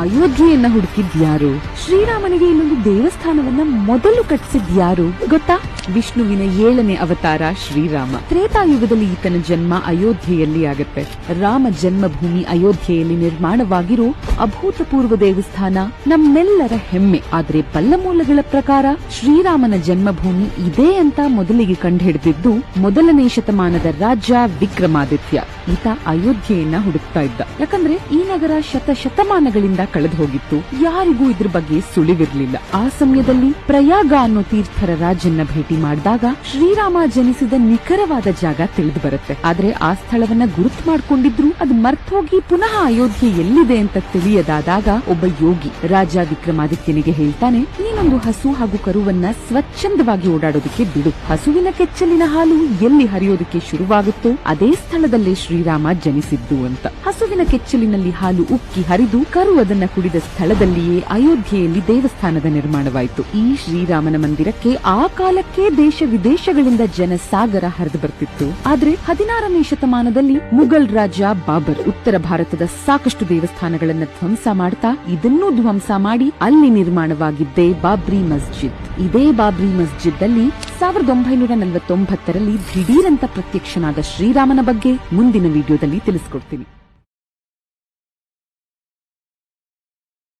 ಅಯೋಧ್ಯೆಯನ್ನ ಹುಡುಕಿದ್ಯಾರು ಶ್ರೀರಾಮನಿಗೆ ಇಲ್ಲೊಂದು ದೇವಸ್ಥಾನವನ್ನ ಮೊದಲು ಕಟ್ಟಿಸಿದ್ಯಾರು ಗೊತ್ತಾ? ವಿಷ್ಣುವಿನ ಏಳನೇ ಅವತಾರ ಶ್ರೀರಾಮ. ತ್ರೇತಾಯುಗದಲ್ಲಿ ಈತನ ಜನ್ಮ ಅಯೋಧ್ಯೆಯಲ್ಲಿ ಆಗತ್ತೆ. ರಾಮ ಜನ್ಮಭೂಮಿ ಅಯೋಧ್ಯೆಯಲ್ಲಿ ನಿರ್ಮಾಣವಾಗಿರೋ ಅಭೂತಪೂರ್ವ ದೇವಸ್ಥಾನ ನಮ್ಮೆಲ್ಲರ ಹೆಮ್ಮೆ. ಆದ್ರೆ ಪಲ್ಲಮೂಲಗಳ ಪ್ರಕಾರ ಶ್ರೀರಾಮನ ಜನ್ಮಭೂಮಿ ಇದೇ ಅಂತ ಮೊದಲಿಗೆ ಕಂಡುಹಿಡಿದಿದ್ದು ಮೊದಲನೇ ಶತಮಾನದ ರಾಜ ವಿಕ್ರಮಾದಿತ್ಯ. ಈತ ಅಯೋಧ್ಯೆಯನ್ನ ಹುಡುಕ್ತಾ ಇದ್ದ. ಯಾಕಂದ್ರೆ ಈ ನಗರ ಶತ ಶತಮಾನಗಳಿಂದ ಕಳೆದು ಹೋಗಿತ್ತು. ಯಾರಿಗೂ ಇದ್ರ ಬಗ್ಗೆ ಸುಳಿವಿರ್ಲಿಲ್ಲ. ಆ ಸಮಯದಲ್ಲಿ ಪ್ರಯಾಗ ಅನ್ನೋ ತೀರ್ಥರ ರಾಜನ್ನ ಭೇಟಿ ಮಾಡಿದಾಗ ಶ್ರೀರಾಮ ಜನಿಸಿದ ನಿಖರವಾದ ಜಾಗ ತಿಳಿದು ಬರುತ್ತೆ. ಆದ್ರೆ ಆ ಸ್ಥಳವನ್ನ ಗುರುತು ಮಾಡ್ಕೊಂಡಿದ್ರು. ಅದು ಮರ್ತೋಗಿ ಪುನಃ ಅಯೋಧ್ಯೆ ಎಲ್ಲಿದೆ ಅಂತ ತಿಳಿಯದಾದಾಗ ಒಬ್ಬ ಯೋಗಿ ರಾಜ ವಿಕ್ರಮಾದಿತ್ಯನಿಗೆ ಹೇಳ್ತಾನೆ ನೀನೊಂದು ಹಸು ಹಾಗೂ ಕರುವನ್ನ ಸ್ವಚ್ಛಂದವಾಗಿ ಓಡಾಡೋದಕ್ಕೆ ಬಿಡು. ಹಸುವಿನ ಕೆಚ್ಚಲಿನ ಹಾಲು ಎಲ್ಲಿ ಹರಿಯೋದಕ್ಕೆ ಶುರುವಾಗುತ್ತೋ ಅದೇ ಸ್ಥಳದಲ್ಲೇ ಶ್ರೀರಾಮ ಜನಿಸಿದ್ದು ಅಂತ. ಹಸುವಿನ ಕೆಚ್ಚಲಿನಲ್ಲಿ ಹಾಲು ಉಕ್ಕಿ ಹರಿದು ಕರು ಅದನ್ನ ಕುಡಿದ ಸ್ಥಳದಲ್ಲಿಯೇ ಅಯೋಧ್ಯೆಯಲ್ಲಿ ದೇವಸ್ಥಾನದ ನಿರ್ಮಾಣವಾಯಿತು. ಈ ಶ್ರೀರಾಮನ ಮಂದಿರಕ್ಕೆ ಆ ಕಾಲಕ್ಕೆ ದೇಶ ವಿದೇಶಗಳಿಂದ ಜನಸಾಗರ ಹರಿದು ಬರ್ತಿತ್ತು. ಆದ್ರೆ ಹದಿನಾರನೇ ಶತಮಾನದಲ್ಲಿ ಮುಘಲ್ ರಾಜ ಬಾಬರ್ ಉತ್ತರ ಭಾರತದ ಸಾಕಷ್ಟು ದೇವಸ್ಥಾನಗಳನ್ನ ಧ್ವಂಸ ಮಾಡ್ತಾ ಇದನ್ನೂ ಧ್ವಂಸ ಮಾಡಿ ಅಲ್ಲಿ ನಿರ್ಮಾಣವಾಗಿದ್ದೇ ಬಾಬ್ರಿ ಮಸ್ಜಿದ್. ಇದೇ ಬಾಬ್ರಿ ಮಸ್ಜಿದ್ ಅಲ್ಲಿ ಸಾವಿರದ ಒಂಬೈನೂರ ನಲವತ್ತೊಂಬತ್ತರಲ್ಲಿ ದಿಢೀರಂತ ಪ್ರತ್ಯಕ್ಷನಾದ ಶ್ರೀರಾಮನ ಬಗ್ಗೆ ಮುಂದಿನ ವಿಡಿಯೋದಲ್ಲಿ ತಿಳಿಸ್ಕೊಡ್ತೀನಿ.